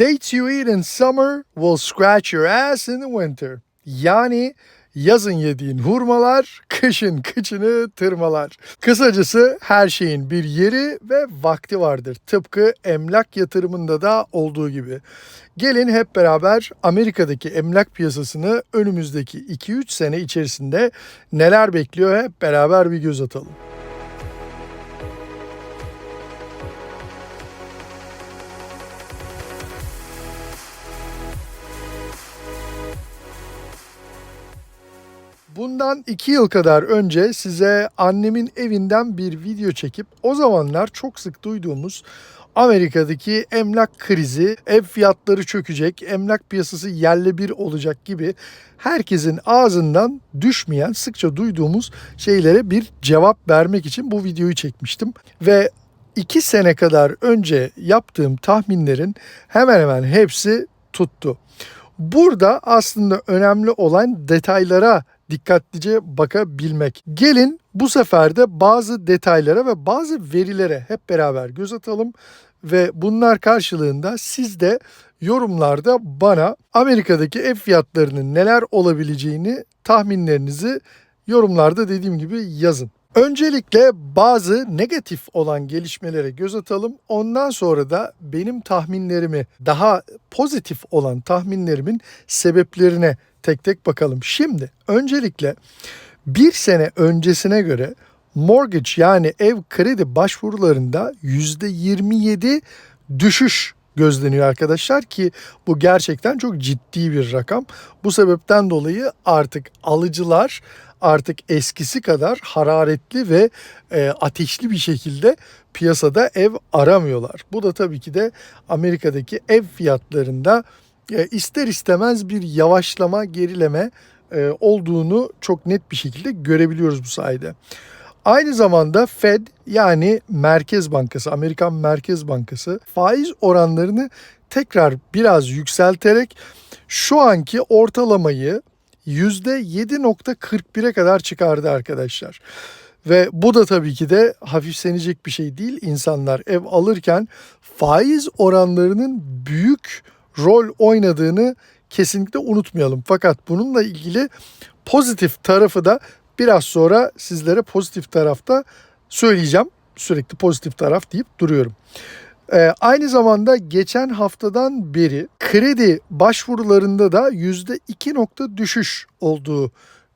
Dates you eat in summer will scratch your ass in the winter. Yani yazın yediğin hurmalar kışın kıçını tırmalar. Kısacası her şeyin bir yeri ve vakti vardır. Tıpkı emlak yatırımında da olduğu gibi. Gelin hep beraber Amerika'daki emlak piyasasını önümüzdeki 2-3 sene içerisinde neler bekliyor hep beraber bir göz atalım. Bundan iki yıl kadar önce size annemin evinden bir video çekip o zamanlar çok sık duyduğumuz Amerika'daki emlak krizi, ev fiyatları çökecek, emlak piyasası yerle bir olacak gibi herkesin ağzından düşmeyen sıkça duyduğumuz şeylere bir cevap vermek için bu videoyu çekmiştim. Ve iki sene kadar önce yaptığım tahminlerin hemen hemen hepsi tuttu. Burada aslında önemli olan detaylara dikkatlice bakabilmek. Gelin bu sefer de bazı detaylara ve bazı verilere hep beraber göz atalım ve bunlar karşılığında siz de yorumlarda bana Amerika'daki ev fiyatlarının neler olabileceğini tahminlerinizi yorumlarda dediğim gibi yazın. Öncelikle bazı negatif olan gelişmelere göz atalım. Ondan sonra da benim tahminlerimi daha pozitif olan tahminlerimin sebeplerine tek tek bakalım. Şimdi öncelikle bir sene öncesine göre mortgage yani ev kredi başvurularında %27 düşüş gözleniyor arkadaşlar ki bu gerçekten çok ciddi bir rakam. Bu sebepten dolayı artık alıcılar artık eskisi kadar hararetli ve e, ateşli bir şekilde piyasada ev aramıyorlar. Bu da tabii ki de Amerika'daki ev fiyatlarında e, ister istemez bir yavaşlama, gerileme e, olduğunu çok net bir şekilde görebiliyoruz bu sayede. Aynı zamanda Fed yani Merkez Bankası, Amerikan Merkez Bankası faiz oranlarını tekrar biraz yükselterek şu anki ortalamayı %7.41'e kadar çıkardı arkadaşlar. Ve bu da tabii ki de hafiflenecek bir şey değil. İnsanlar ev alırken faiz oranlarının büyük rol oynadığını kesinlikle unutmayalım. Fakat bununla ilgili pozitif tarafı da biraz sonra sizlere pozitif tarafta söyleyeceğim. Sürekli pozitif taraf deyip duruyorum. Ee, aynı zamanda geçen haftadan beri kredi başvurularında da %2 nokta düşüş olduğu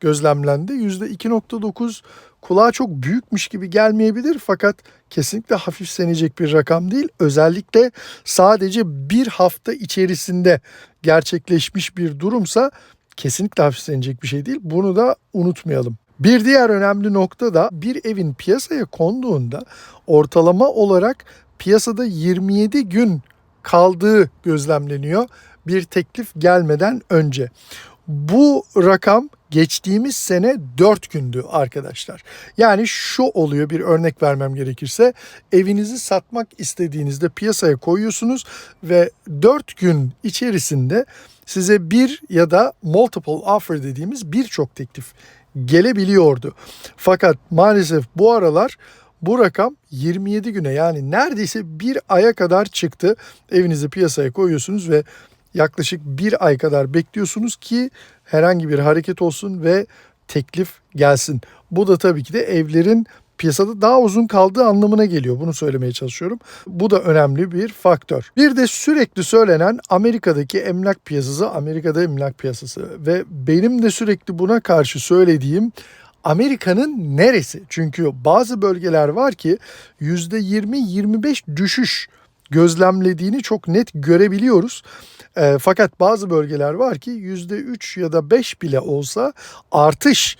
gözlemlendi. %2.9 kulağa çok büyükmüş gibi gelmeyebilir fakat kesinlikle hafiflenecek bir rakam değil. Özellikle sadece bir hafta içerisinde gerçekleşmiş bir durumsa kesinlikle hafiflenecek bir şey değil. Bunu da unutmayalım. Bir diğer önemli nokta da bir evin piyasaya konduğunda ortalama olarak piyasada 27 gün kaldığı gözlemleniyor bir teklif gelmeden önce. Bu rakam geçtiğimiz sene 4 gündü arkadaşlar. Yani şu oluyor bir örnek vermem gerekirse evinizi satmak istediğinizde piyasaya koyuyorsunuz ve 4 gün içerisinde size bir ya da multiple offer dediğimiz birçok teklif gelebiliyordu. Fakat maalesef bu aralar bu rakam 27 güne yani neredeyse bir aya kadar çıktı. Evinizi piyasaya koyuyorsunuz ve yaklaşık bir ay kadar bekliyorsunuz ki herhangi bir hareket olsun ve teklif gelsin. Bu da tabii ki de evlerin piyasada daha uzun kaldığı anlamına geliyor. Bunu söylemeye çalışıyorum. Bu da önemli bir faktör. Bir de sürekli söylenen Amerika'daki emlak piyasası, Amerika'da emlak piyasası ve benim de sürekli buna karşı söylediğim Amerika'nın neresi? Çünkü bazı bölgeler var ki %20-25 düşüş gözlemlediğini çok net görebiliyoruz. E, fakat bazı bölgeler var ki %3 ya da 5 bile olsa artış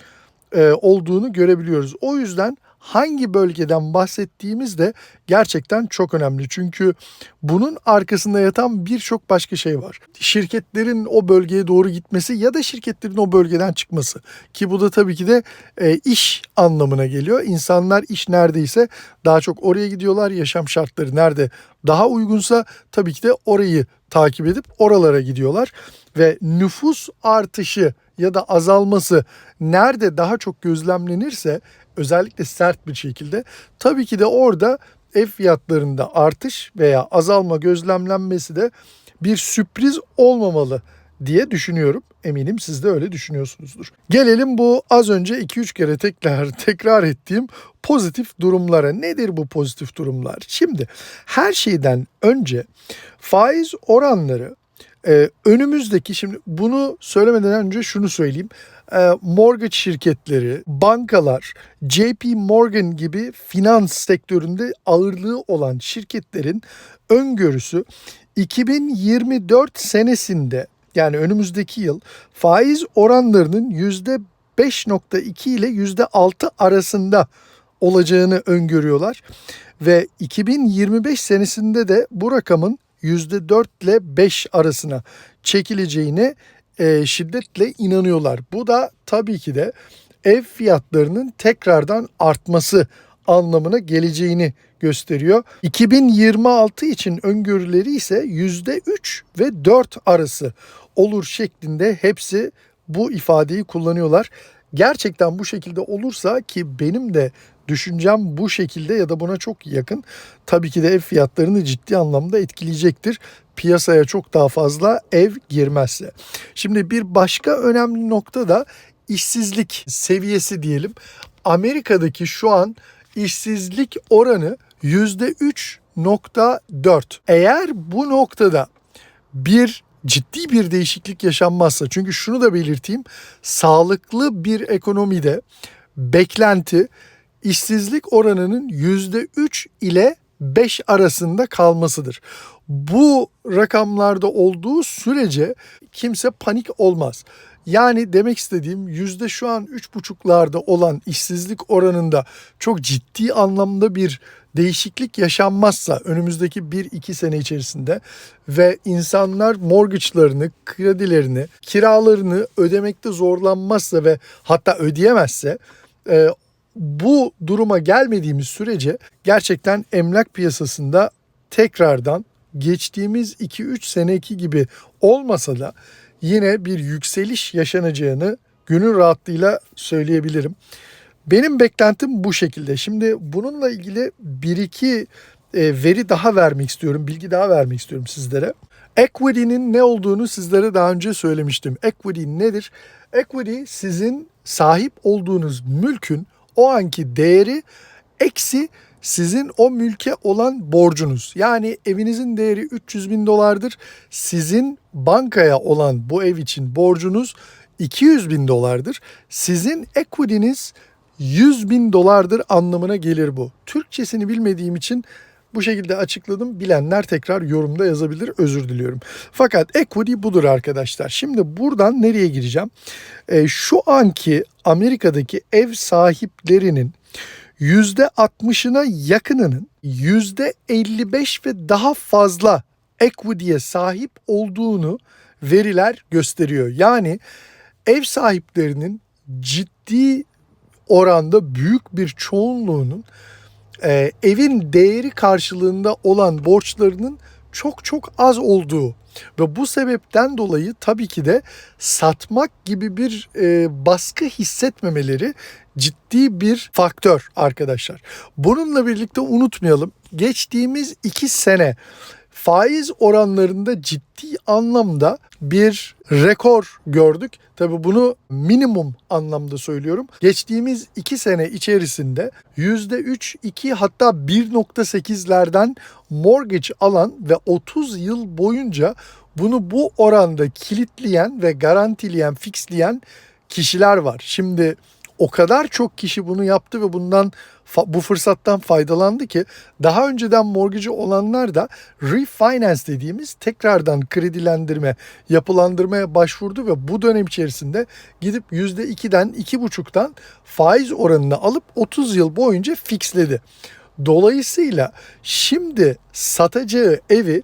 e, olduğunu görebiliyoruz. O yüzden hangi bölgeden bahsettiğimiz de gerçekten çok önemli. Çünkü bunun arkasında yatan birçok başka şey var. Şirketlerin o bölgeye doğru gitmesi ya da şirketlerin o bölgeden çıkması. Ki bu da tabii ki de e, iş anlamına geliyor. İnsanlar iş neredeyse daha çok oraya gidiyorlar. Yaşam şartları nerede daha uygunsa tabii ki de orayı takip edip oralara gidiyorlar. Ve nüfus artışı ya da azalması nerede daha çok gözlemlenirse özellikle sert bir şekilde tabii ki de orada ev fiyatlarında artış veya azalma gözlemlenmesi de bir sürpriz olmamalı diye düşünüyorum. Eminim siz de öyle düşünüyorsunuzdur. Gelelim bu az önce 2-3 kere tekrar tekrar ettiğim pozitif durumlara. Nedir bu pozitif durumlar? Şimdi her şeyden önce faiz oranları e, önümüzdeki şimdi bunu söylemeden önce şunu söyleyeyim. E, mortgage şirketleri, bankalar, JP Morgan gibi finans sektöründe ağırlığı olan şirketlerin öngörüsü 2024 senesinde yani önümüzdeki yıl faiz oranlarının %5.2 ile %6 arasında olacağını öngörüyorlar ve 2025 senesinde de bu rakamın %4 ile 5 arasına çekileceğine e, şiddetle inanıyorlar. Bu da tabii ki de ev fiyatlarının tekrardan artması anlamına geleceğini gösteriyor. 2026 için öngörüleri ise %3 ve 4 arası olur şeklinde hepsi bu ifadeyi kullanıyorlar. Gerçekten bu şekilde olursa ki benim de düşüncem bu şekilde ya da buna çok yakın tabii ki de ev fiyatlarını ciddi anlamda etkileyecektir. Piyasaya çok daha fazla ev girmezse. Şimdi bir başka önemli nokta da işsizlik seviyesi diyelim. Amerika'daki şu an işsizlik oranı %3.4. Eğer bu noktada bir ciddi bir değişiklik yaşanmazsa çünkü şunu da belirteyim sağlıklı bir ekonomide beklenti işsizlik oranının %3 ile 5 arasında kalmasıdır. Bu rakamlarda olduğu sürece kimse panik olmaz. Yani demek istediğim yüzde şu an 3,5'larda olan işsizlik oranında çok ciddi anlamda bir değişiklik yaşanmazsa önümüzdeki 1-2 sene içerisinde ve insanlar mortgage'larını, kredilerini, kiralarını ödemekte zorlanmazsa ve hatta ödeyemezse e, bu duruma gelmediğimiz sürece gerçekten emlak piyasasında tekrardan geçtiğimiz 2-3 seneki gibi olmasa da yine bir yükseliş yaşanacağını gönül rahatlığıyla söyleyebilirim. Benim beklentim bu şekilde. Şimdi bununla ilgili bir iki e, veri daha vermek istiyorum, bilgi daha vermek istiyorum sizlere. Equity'nin ne olduğunu sizlere daha önce söylemiştim. Equity nedir? Equity sizin sahip olduğunuz mülkün o anki değeri eksi sizin o mülke olan borcunuz. Yani evinizin değeri 300 bin dolardır. Sizin bankaya olan bu ev için borcunuz 200 bin dolardır. Sizin equity'niz 100 bin dolardır anlamına gelir bu. Türkçesini bilmediğim için bu şekilde açıkladım. Bilenler tekrar yorumda yazabilir. Özür diliyorum. Fakat equity budur arkadaşlar. Şimdi buradan nereye gireceğim? E, şu anki Amerika'daki ev sahiplerinin %60'ına yakınının %55 ve daha fazla equity'ye sahip olduğunu veriler gösteriyor. Yani ev sahiplerinin ciddi oranda büyük bir çoğunluğunun e, evin değeri karşılığında olan borçlarının çok çok az olduğu ve bu sebepten dolayı tabii ki de satmak gibi bir e, baskı hissetmemeleri ciddi bir faktör arkadaşlar. Bununla birlikte unutmayalım geçtiğimiz iki sene faiz oranlarında ciddi anlamda bir rekor gördük. Tabi bunu minimum anlamda söylüyorum. Geçtiğimiz 2 sene içerisinde %3, 2 hatta 1.8'lerden mortgage alan ve 30 yıl boyunca bunu bu oranda kilitleyen ve garantileyen, fixleyen kişiler var. Şimdi o kadar çok kişi bunu yaptı ve bundan bu fırsattan faydalandı ki daha önceden mortgage'ı olanlar da refinance dediğimiz tekrardan kredilendirme, yapılandırmaya başvurdu ve bu dönem içerisinde gidip %2'den 2,5'tan faiz oranını alıp 30 yıl boyunca fixledi. Dolayısıyla şimdi satacağı evi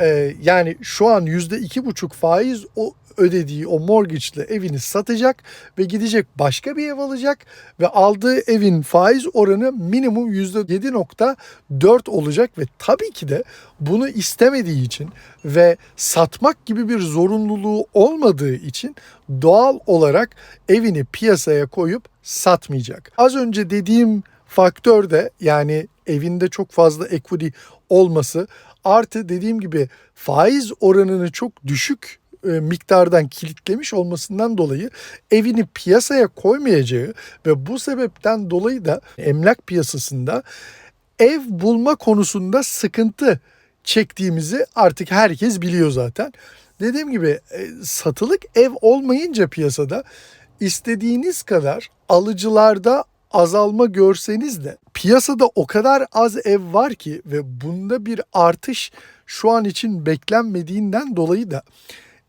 e, yani şu an %2,5 faiz o ödediği o mortgage'lı evini satacak ve gidecek başka bir ev alacak ve aldığı evin faiz oranı minimum %7.4 olacak ve tabii ki de bunu istemediği için ve satmak gibi bir zorunluluğu olmadığı için doğal olarak evini piyasaya koyup satmayacak. Az önce dediğim faktör de yani evinde çok fazla equity olması Artı dediğim gibi faiz oranını çok düşük e, miktardan kilitlemiş olmasından dolayı evini piyasaya koymayacağı ve bu sebepten dolayı da emlak piyasasında ev bulma konusunda sıkıntı çektiğimizi artık herkes biliyor zaten. Dediğim gibi e, satılık ev olmayınca piyasada istediğiniz kadar alıcılarda azalma görseniz de piyasada o kadar az ev var ki ve bunda bir artış şu an için beklenmediğinden dolayı da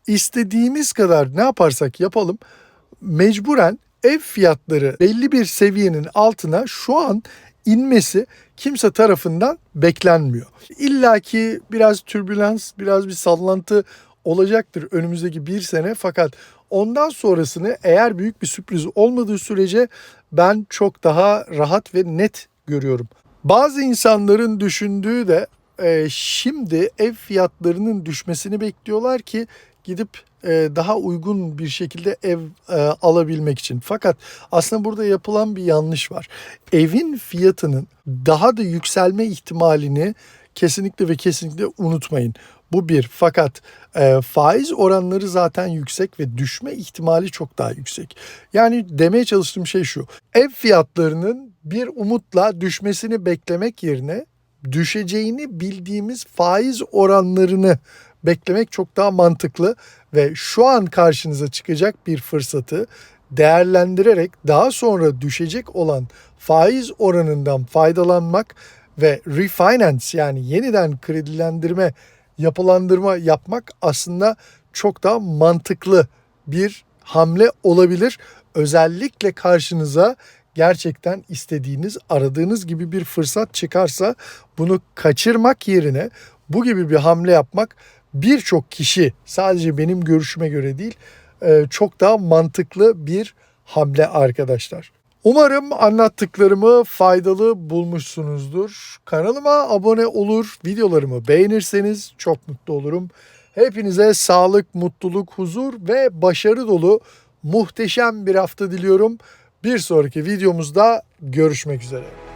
istediğimiz kadar ne yaparsak yapalım mecburen ev fiyatları belli bir seviyenin altına şu an inmesi kimse tarafından beklenmiyor. İlla ki biraz türbülans, biraz bir sallantı olacaktır önümüzdeki bir sene fakat ondan sonrasını eğer büyük bir sürpriz olmadığı sürece ben çok daha rahat ve net görüyorum. Bazı insanların düşündüğü de e, şimdi ev fiyatlarının düşmesini bekliyorlar ki gidip e, daha uygun bir şekilde ev e, alabilmek için. Fakat aslında burada yapılan bir yanlış var. Evin fiyatının daha da yükselme ihtimalini kesinlikle ve kesinlikle unutmayın. Bu bir. Fakat e, faiz oranları zaten yüksek ve düşme ihtimali çok daha yüksek. Yani demeye çalıştığım şey şu. Ev fiyatlarının bir umutla düşmesini beklemek yerine düşeceğini bildiğimiz faiz oranlarını beklemek çok daha mantıklı ve şu an karşınıza çıkacak bir fırsatı değerlendirerek daha sonra düşecek olan faiz oranından faydalanmak ve refinance yani yeniden kredilendirme, yapılandırma yapmak aslında çok daha mantıklı bir hamle olabilir. Özellikle karşınıza gerçekten istediğiniz, aradığınız gibi bir fırsat çıkarsa bunu kaçırmak yerine bu gibi bir hamle yapmak birçok kişi sadece benim görüşüme göre değil e, çok daha mantıklı bir hamle arkadaşlar. Umarım anlattıklarımı faydalı bulmuşsunuzdur. Kanalıma abone olur, videolarımı beğenirseniz çok mutlu olurum. Hepinize sağlık, mutluluk, huzur ve başarı dolu muhteşem bir hafta diliyorum. Bir sonraki videomuzda görüşmek üzere.